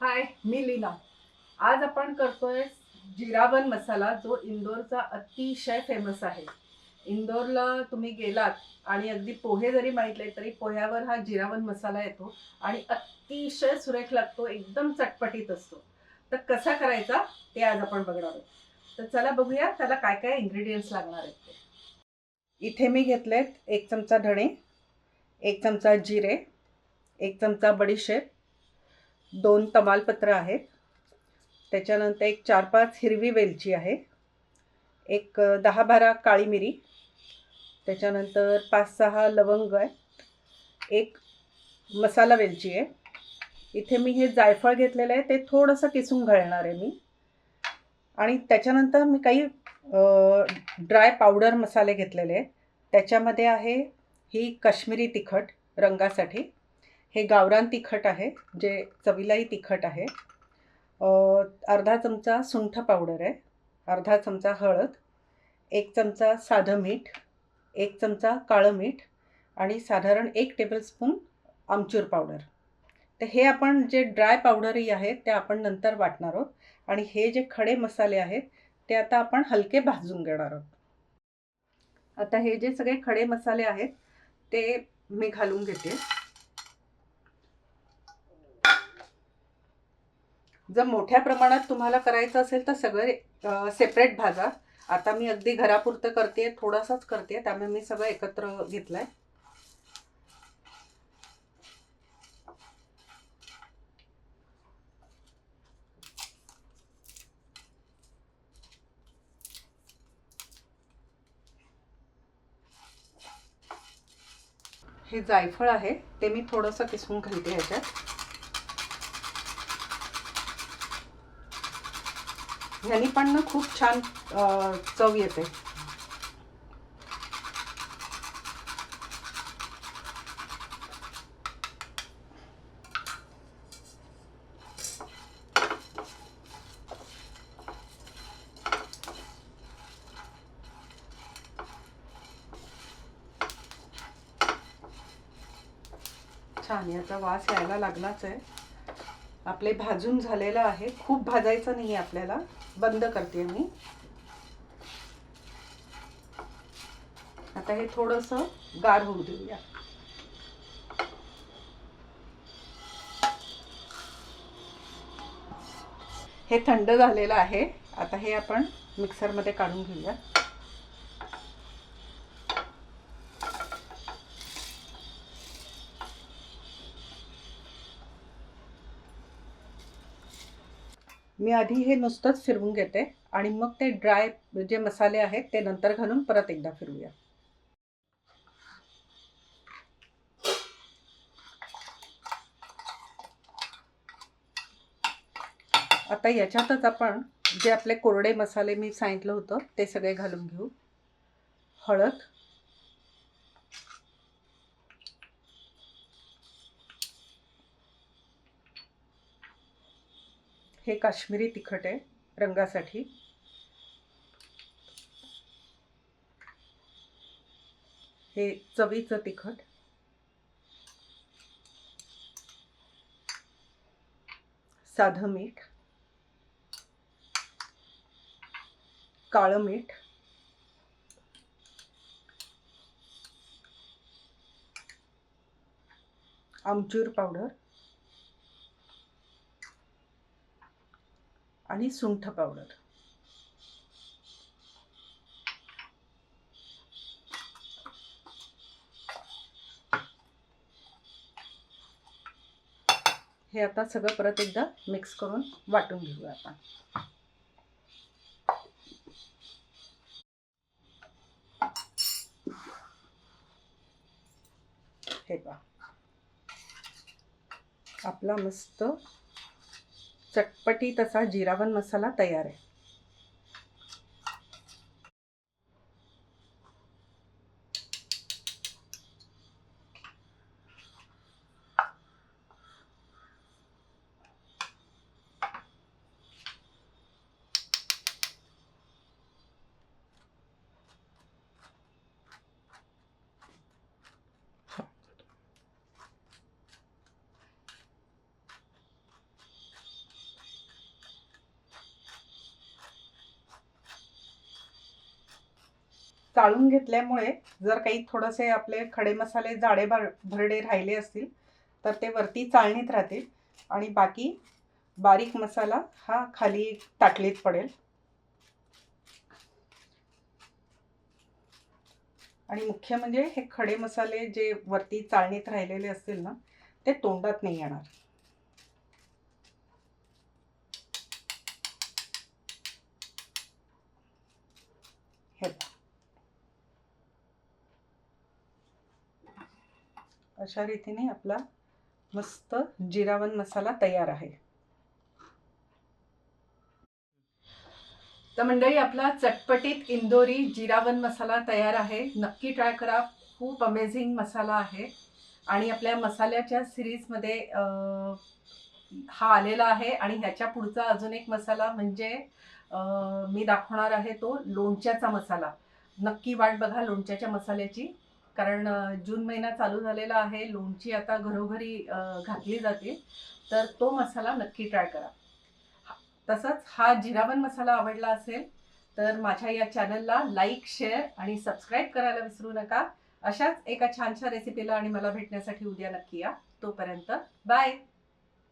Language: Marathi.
हाय मी लीना. आज आपण करतोय जिरावन मसाला जो इंदोरचा अतिशय फेमस आहे. इंदोरला तुम्ही गेलात आणि अगदी पोहे जरी माहितले तरी पोह्यावर हा जिरावन मसाला येतो आणि अतिशय सुरेख लागतो एकदम चटपटीत असतो. तर कसा करायचा ते आज आपण बघणार आहोत. तर चला बघूया त्याला काय काय इन्ग्रेडियंट्स लागणार आहेत ते. इथे मी घेतलेत एक चमचा धणे एक चमचा जिरे एक चमचा बडीशेप दोन तमालपत्र आहेत. त्याच्यानंतर एक चार पाच हिरवी वेलची आहे. एक दहा बारा काळी मिरी. त्याच्यानंतर पाच सहा लवंग आहे. एक मसाला वेलची आहे. इथे मी हे जायफळ घेतलेलं आहे. ते थोडंसं किसून घालणार आहे मी. आणि त्याच्यानंतर मी काही ड्राय पावडर मसाले घेतलेले आहेत. त्याच्यामध्ये आहे ही काश्मीरी तिखट रंगासाठी. हे गावरान तिखट आहे जे चवीलाही तिखट आहे. अर्धा चमचा सुंठ पावडर आहे अर्धा चमचा हळद एक चमचा साधं मीठ एक चमचा काळं मीठ आणि साधारण एक टेबलस्पून आमचूर पावडर. तर हे आपण जे ड्राय पावडरही आहेत ते आपण नंतर वाटणार आहोत आणि हे जे खडे मसाले आहेत ते आता आपण हलके भाजून घेणार आहोत. आता हे जे सगळे खडे मसाले आहेत ते मी घालून घेते. जर मोठ्या प्रमाणात तुम्हाला करायचं असेल तर सगळे सेपरेट भाजा आता मी अगदी घरापुरतं करते थोडासाच करते त्यामुळे मी सगळं एकत्र घेतलंय. हे जायफळ आहे ते मी थोडंसं किसून घालते ह्याच्यात. ह्यानी पण ना खूप छान चव येते. छान याचा वास यायला लागलाच आहे. आपले भाजून झालेलं आहे. खूप भाजायचं नाही आहे आपल्याला. बंद करते मी. आता हे थोडंसं गार होऊ देऊया. हे थंड झालेलं आहे. आता हे आपण मिक्सरमध्ये काढून घेऊया. मी आधी हे नुसतंच फिरवून घेते आणि मग ते ड्राय जे मसाले आहेत ते नंतर घालून परत एकदा फिरवूया. आता याच्यातच आपण जे आपले कोरडे मसाले मी सांगितलं होतं ते सगळे घालून घेऊ. हळद हे काश्मीरी तिखट आहे रंगासाठी. हे चवीचं तिखट. साधं मीठ. काळं मीठ. आमचूर पावडर. आणि सुंठ पावडर. हे आता सगळं परत एकदा मिक्स करून वाटून घेऊया आपण. हे पहा. आपला मस्त चटपटी तसा जिरावन मसाला तयार आहे. चाळून घेतल्यामुळे जर काही थोडेसे आपले खडे मसाले जाडे भर भरडे राहिले असतील तर ते वरती चाळणीत राहतील आणि बाकी बारीक मसाला हा खाली ताटलीत पडेल. आणि मुख्य म्हणजे हे खडे मसाले जे वरती चाळणीत राहिलेले असतील ना ते तोंडात नाही येणार. हे अशा रीतीने आपला मस्त जिरावन मसाला तयार आहे. तर मंडळी आपला चटपटीत इंदोरी जिरावन मसाला तयार आहे. नक्की ट्राय करा. खूप अमेझिंग मसाला आहे. आणि आपल्या मसाल्याच्या सिरीजमध्ये हा आलेला आहे. आणि ह्याच्या पुढचा अजून एक मसाला म्हणजे मी दाखवणार आहे तो लोणच्याचा मसाला. नक्की वाट बघा लोणच्याच्या मसाल्याची. कारण जून महिना चालू झालेला आहे लोणची आता घरोघरी घातली जाते तर तो मसाला नक्की ट्राय करा. तसंच हा जिरावन मसाला आवडला असेल तर माझ्या या चॅनलला लाईक शेअर आणि सबस्क्राईब करायला विसरू नका. अशाच एका छानशा रेसिपीला आणि मला भेटण्यासाठी उद्या नक्की या. तोपर्यंत बाय!